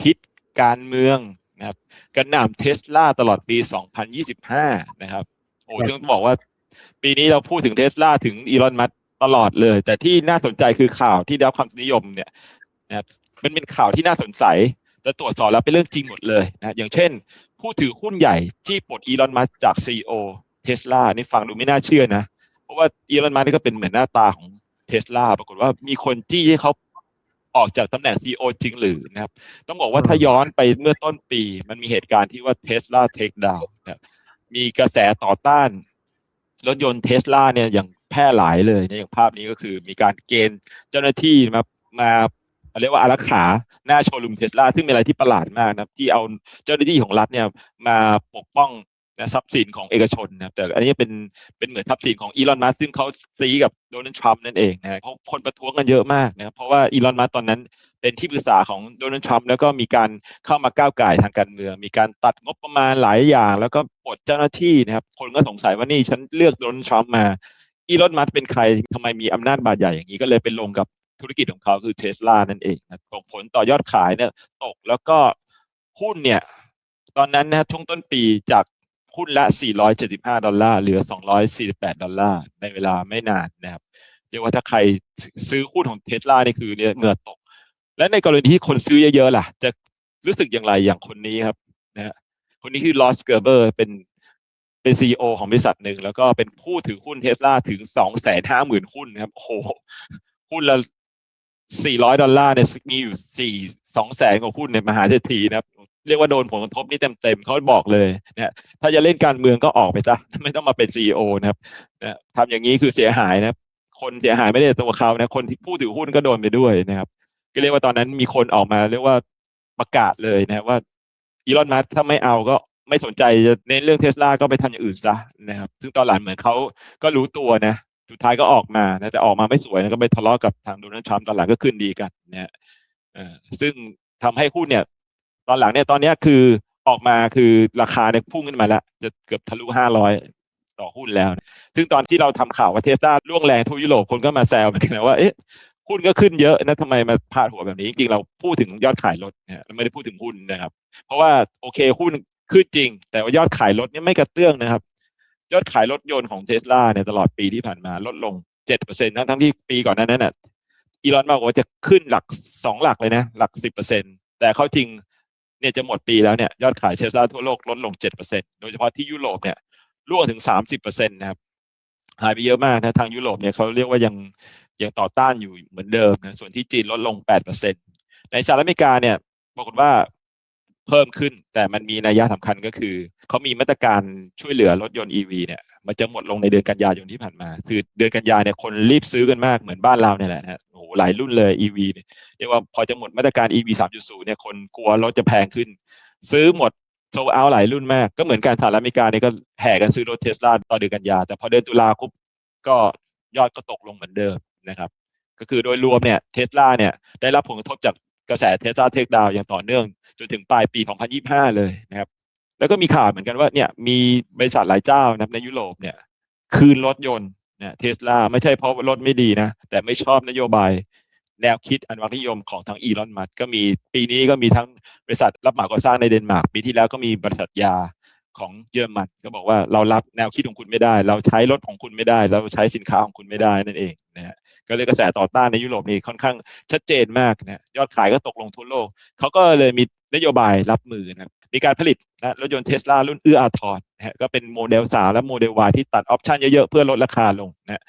พิษการเมืองนะครับกระหน่ำเทสลาตลอดปี 2025 นะครับโอ้ครับต้องบอกว่าปีนี้เราพูดถึงเทสลาถึงอีลอนมัสตลอดเลย แต่ที่น่าสนใจคือข่าวที่ได้รับความนิยมเนี่ยนะครับมันเป็นข่าวที่น่าสนใจแต่ตรวจสอบแล้วเป็นเรื่องจริงหมดเลยนะอย่างเช่น ผู้ถือหุ้นใหญ่ที่ปลดอีลอนมัสจากซีอเทสลานี่ฟังดูไม่น่าเชื่อนะ เพราะว่าอีลอนมัสนี่ก็เป็นเหมือนหน้าตาของเทสลาปรากฏว่ามีคนจี้ให้เขา ออกจากตำแหน่งซีอจริงหรือนะครับ ต้องบอกว่าถ้าย้อนไปเมื่อต้นปี มันมีเหตุการณ์ที่ว่าเทสลาเทคดาวนะครับมีกระแสต่อต้าน รถยนต์เทสลาเนี่ยอย่างแพร่หลายเลยนะอย่างภาพนี้ก็คือมีการเกณฑ์เจ้าหน้าที่มามาเรียกว่าอารักขาหน้าโชว์รูมเทสลาซึ่งเป็นอะไรที่ประหลาดมากนะครับที่เอาเจ้าหน้าที่ของรัฐเนี่ยมาปกป้อง นะทรัพย์สินของเอกชนนะครับแต่อันนี้เป็นเป็นเหมือนทรัพย์สินของอีลอนมัสซึ่งเขาซีกับโดนัลด์ทรัมป์นั่นเองนะเพราะคนประท้วงกันเยอะมากนะครับเพราะว่าอีลอนมัสตอนนั้นเป็นที่ปรึกษาของโดนัลด์ทรัมป์แล้วก็มีการเข้ามาก้าวไก่ทางการเมือง มีการตัดงบประมาณหลายอย่าง แล้วก็ปลดเจ้าหน้าที่นะครับ คนก็สงสัยว่านี่ฉันเลือกโดนัลด์ทรัมป์มาอีลอนมัสเป็นใครทำไมมีอำนาจบาดใหญ่อย่างนี้ก็เลยไปลงกับธุรกิจของเขาคือเทสลานั่นเองนะส่งผลต่อยอดขายเนี่ยตกแล้วก็หุ้นเนี่ยตอนนั้นนะช่วงต้นปีจาก หุ้นละ 475 ดอลลาร์ เหลือ 248 ดอลลาร์ ในเวลาไม่นานนะครับ เรียกว่าถ้าใครซื้อหุ้นของเทสลานี่คือเนี่ยเหงื่อตก และในกรณีที่คนซื้อเยอะๆล่ะ จะรู้สึกอย่างไรอย่างคนนี้ครับนะฮะคนนี้คือลอสเกอร์เบอร์เป็นเป็นซีอของบริษัทหนึ่ง แล้วก็เป็นผู้ถือหุ้นเทสลาถึงสองแสนห้าหมื่นหุ้นครับ โอ้โห หุ้นละสี่ร้อยดอลลาร์เนี่ยมีอยู่สี่สองแสนกว่าหุ้นในมหาเศรษฐีนะครับ เรียกว่าโดนผลกระทบนี่เต็มๆเขาบอกเลยนะถ้าจะเล่นการเมืองก็ออกไปซะไม่ต้องมาเป็นซีอนะครับนะทำอย่างนี้คือเสียหายนะครับคนเสียหายไม่ได้ตัวเขานะคนที่ผู้ถือหุ้นก็โดนไปด้วยนะครับ ก็เรียกว่าตอนนั้นมีคนออกมาเรียกว่าประกาศเลยนะว่าอีลอนมัสถ้าไม่เอาก็ไม่สนใจจะเน้นเรื่องเทสลาก็ไปทำอย่างอื่นซะนะครับ ซึ่งตอนหลังเหมือนเขาก็รู้ตัวนะสุดท้ายก็ออกมานะแต่ออกมาไม่สวยนะก็ไปทะเลาะกับทางโดนัลด์ทรัมป์ตอนหลังก็ขึ้นดีกันนะฮะเอ่อซึ่งทำให้หุ้นเนี่ย ตอนหลังเนี่ยตอนนี้คือออกมาคือราคาเนี่ยพุ่งขึ้นมาแล้ว จะเกือบทะลุห้าร้อยต่อหุ้นแล้ว ซึ่งตอนที่เราทำข่าวว่าเทสลาล่วงแรงทั่วยุโรปคนก็มาแซวเหมือนกันนะว่าเอ๊ะหุ้นก็ขึ้นเยอะนะทำไมมาพาดหัวแบบนี้ จริงๆ เราพูดถึงยอดขายรถนะเราไม่ได้พูดถึงหุ้นนะครับ เพราะว่าโอเคหุ้นขึ้นจริง แต่ว่ายอดขายรถเนี่ยไม่กระเตื้องนะครับ ยอดขายรถยนต์ของเทสลาเนี่ยตลอดปีที่ผ่านมาลดลงเจ็ดเปอร์เซ็นต์ทั้งทั้งที่ปีก่อนหน้นั้นน่ะอีลอนมาบอกว่าจะขึ้นหลักสองหลักเลยนะ หลักสิบเปอร์เซ็นต์แต่เขาจริง เนี่ยจะหมดปีแล้วเนี่ยยอดขายเทสลาทั่วโลกลดลงเจ็ดเปอร์เซ็นโดยเฉพาะที่ยุโรปเนี่ยร่วงถึงสามสิบเปอร์เซ็นตนะครับหายไปเยอะมากนะทางยุโรปเนี่ยเขาเรียกว่ายังยังต่อต้านอยู่เหมือนเดิมนะส่วนที่จีนลดลงแปดเปอร์เซ็นตในสหรัฐอเมริกาเนี่ยปรากฏว่าเพิ่มขึ้นแต่มันมีนัยยะสำคัญก็คือเขามีมาตรการช่วยเหลือรถยนต์ EV เนี่ยมันจะหมดลงในเดือนกันยายนที่ผ่านมา คือเดือนกันยายนเนี่ยคนรีบซื้อกันมากเหมือนบ้านเราเนี่ยแหละนะโอ้โหลายรุ่นเลย EV เนี่ยเรียกว่าพอจะหมดมาตรการ EV 3.0เนี่ยคนกลัวรถจะแพงขึ้น ซื้อหมดโซเอาหลายรุ่นมาก ก็เหมือนการสหรัฐอเมริกาเนี่ยก็แห่กันซื้อรถเทสลาต่อเดือนกันยา แต่พอเดือนตุลาคมก็ยอดก็ตกลงเหมือนเดิมนะครับก็คือโดยรวมเนี่ยเทสลาเนี่ยได้รับผลกระทบจากกระแสเทสลาเทคดาวอย่างต่อเนื่อง จนถึงปลายปี 2025 เลยนะครับ แล้วก็มีข่าวเหมือนกันว่าเนี่ยมีบริษัทหลายเจ้านะในยุโรปเนี่ยคืนรถยนต์ นี่ยเทสลาไม่ใช่เพราะรถไม่ดีนะ แต่ไม่ชอบนโยบาย แนวคิดอันวักนิยมของทางอีลอนมัสก็มีปีนี้ก็มีทั้งบริษัทรับเหมาก่อสร้างในเดนมาร์กปีที่แล้วก็มีบริษัทยาของเยอรมันก็บอกว่าเรารับแนวคิดของคุณไม่ได้ เราใช้รถของคุณไม่ได้ เราใช้สินค้าของคุณไม่ได้นั่นเองนะฮะก็เลยกระแสต่อต้านในยุโรปนี่ค่อนข้างชัดเจนมากนะยอดขายก็ตกลงทั่วโลกเขาก็เลยมีนโยบายรับมือนะมีการผลิตนะรถยนต์เทสลารุ่นเอื้ออาทร นะฮะก็เป็นโมเดล3และโมเดล Y ที่ตัดออปชันเยอะๆ เพื่อลดราคาลงนะฮะ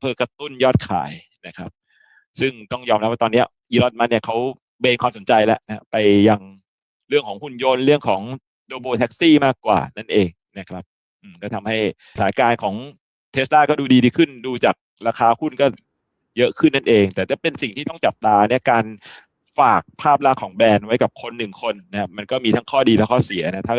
เพื่อกระตุ้นยอดขายนะครับ ซึ่งต้องยอมรับว่าตอนนี้ยอีลอนมัสเนี่ยเขาเบนความสนใจแล้วนะไปยังเรื่องของหุ่นยนต์เรื่องของโรบแท็กซี่มากกว่านั่นเองนะครับก็ทำให้สถานการณ์ของเทสลาก็ดูดีดีขึ้น ดูจากราคาหุ้นก็เยอะขึ้นนั่นเอง แต่จะเป็นสิ่งที่ต้องจับตาเนี่ยการฝากภาพลักษณ์ของแบรนด์ไว้กับคนหนึ่งคนนะมันก็มีทั้งข้อดีและข้อเสียนะถ้า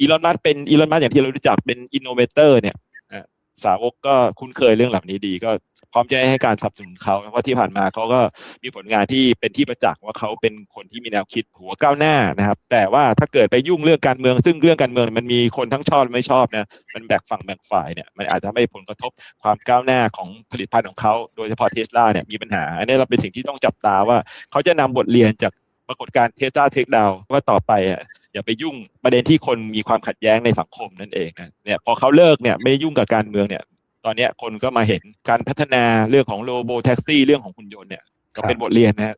อีลอนมัสเป็นอีลอนมัสอย่างที่เรารู้จักเป็นอินโนเวเตอร์เนี่ยนะสาวกก็คุ้นเคยเรื่องเหล่านี้ดี ก็พร้อมจะให้การสนับสนุนเขาเพราะที่ผ่านมาเขาก็มีผลงานที่เป็นที่ประจักษ์ว่าเขาเป็นคนที่มีแนวคิดหัวก้าวหน้านะครับ แต่ว่าถ้าเกิดไปยุ่งเรื่องการเมือง ซึ่งเรื่องการเมืองมันมีคนทั้งชอบและไม่ชอบนะมันแบกฝั่งแบ่งฝ่ายเนี่ยมันอาจจะทำให้ผลกระทบความก้าวหน้าของผลิตภัณฑ์ของเขาโดยเฉพาะเทสลาเนี่ยมีปัญหา อันนี้เราเป็นสิ่งที่ต้องจับตาว่าเขาจะนำบทเรียนจากปรากฏการณ์เทสลาเทคดาวว่าต่อไปอะ อย่าไปยุ่งประเด็นที่คนมีความขัดแย้งในสังคมนั่นเองนะเนี่ยพอเขาเลิกเนี่ยไม่ยุ่งกับการเมืองเนี่ย ตอนนี้คนก็มาเห็นการพัฒนาเรื่องของโรโบแท็กซี่เรื่องของหุ่นยนต์เนี่ยก็เป็นบทเรียนนะ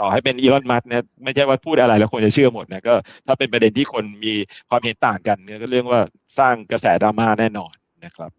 ต่อให้เป็นอีลอนมัสนะไม่ใช่ว่าพูดอะไรแล้วคนจะเชื่อหมดนะก็ถ้าเป็นประเด็นที่คนมีความเห็นต่างกันเนี่ยก็เรื่องว่าสร้างกระแสดราม่าแน่นอนนะครับ